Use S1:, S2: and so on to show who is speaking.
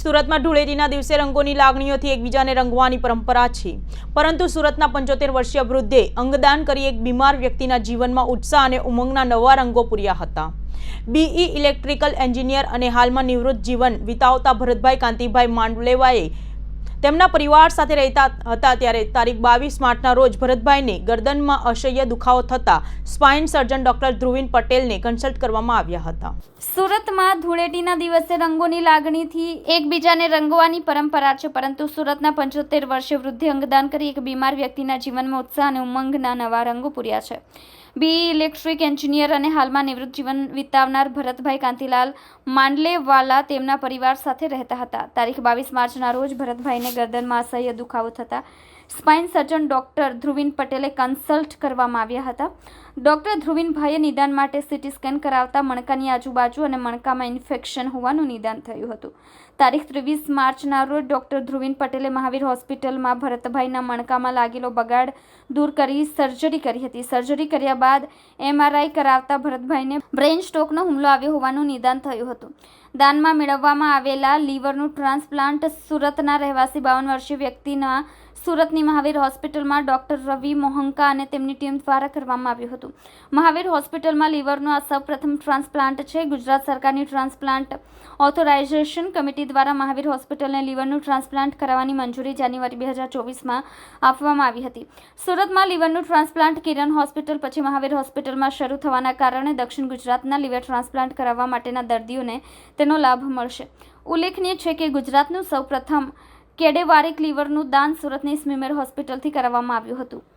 S1: સુરતમાં ધૂળેટીના દિવસે રંગોની લાગણીઓથી એકબીજાને રંગવાની પરંપરા છે. પરંતુ સુરતના પંચોતેર વર્ષીય વૃદ્ધે અંગદાન કરી એક બીમાર વ્યક્તિના જીવનમાં ઉત્સાહ અને ઉમંગના નવા રંગો પૂર્યા હતા. બીઈ ઇલેક્ટ્રિકલ એન્જિનિયર અને હાલમાં નિવૃત્ત જીવન વિતાવતા ભરતભાઈ કાંતિભાઈ માંડલેવાએ તેમના પરિવાર સાથે રહેતા હતા ત્યારે તારીખ બાવીસ માર્ચના રોજ ભરતભાઈને ગરદનમાં અસહ્ય દુખાવો થતા સ્પાઇન સર્જન ડોક્ટર ધ્રુવિન પટેલને કન્સલ્ટ કરવામાં આવ્યા હતા.
S2: સુરતમાં ધૂળેટીના દિવસે રંગોની લાગણીથી એકબીજાને રંગવાની પરંપરા છે, પરંતુ સુરતના પંચોતેર વર્ષે વૃદ્ધિ અંગદાન કરી એક બીમાર વ્યક્તિના જીવનમાં ઉત્સાહ અને ઉમંગના નવા રંગો પૂર્યા છે. બી ઇલેક્ટ્રિક એન્જિનિયર અને હાલમાં નિવૃત્ત જીવન વિતાવનાર ભરતભાઈ કાંતિલાલ માંડલેવાલા તેમના પરિવાર સાથે રહેતા હતા. તારીખ બાવીસ માર્ચના રોજ ભરતભાઈને ગરદનમાં અસહ્ય દુખાવો થતા સ્પાઇન સર્જન ડૉક્ટર ધ્રુવિન પટેલે કન્સલ્ટ કરવામાં આવ્યા હતા. ડૉક્ટર ધ્રુવિનભાઈએ નિદાન માટે સીટી સ્કેન કરાવતા મણકાની આજુબાજુ અને મણકામાં ઇન્ફેક્શન હોવાનું નિદાન થયું હતું. તારીખ ત્રેવીસ માર્ચના રોજ ડૉક્ટર ધ્રુવિન પટેલે મહાવીર હોસ્પિટલમાં ભરતભાઈના મણકામાં લાગેલો બગાડ દૂર કરી સર્જરી કરી હતી. સર્જરી કર્યા બાદ એમઆરઆઈ કરાવતા ભરતભાઈને બ્રેઇન સ્ટ્રોકનો હુમલો આવ્યો હોવાનું નિદાન થયું હતું. દાનમાં મેળવવામાં આવેલા લીવરનું ટ્રાન્સપ્લાન્ટ સુરતના રહેવાસી બાવન વર્ષીય વ્યક્તિના સુરતની મહાવીર હોસ્પિટલમાં ડોક્ટર રવિ મોહંકા અને તેમની ટીમ દ્વારા કરવામાં આવ્યું હતું. મહાવીર હોસ્પિટલમાં લીવરનું આ સૌપ્રથમ ટ્રાન્સપ્લાન્ટ છે. ગુજરાત સરકારની ટ્રાન્સપ્લાન્ટ ઓથોરાઇઝેશન કમિટી દ્વારા મહાવીર હોસ્પિટલને લીવરનું ટ્રાન્સપ્લાન્ટ કરાવવાની મંજૂરી જાન્યુઆરી બે હજાર ચોવીસમાં આપવામાં આવી હતી. સુરતમાં લીવરનું ટ્રાન્સપ્લાન્ટ કિરણ હોસ્પિટલ પછી મહાવીર હોસ્પિટલમાં શરૂ થવાના કારણે દક્ષિણ ગુજરાતના લીવર ટ્રાન્સપ્લાન્ટ કરાવવા માટેના દર્દીઓને તેનો લાભ મળશે. ઉલ્લેખનીય છે કે ગુજરાતનું સૌપ્રથમ કેડેવારિક લીવરનું દાન સુરતની સ્મીમેર હોસ્પિટલથી કરાવવામાં આવ્યું હતું.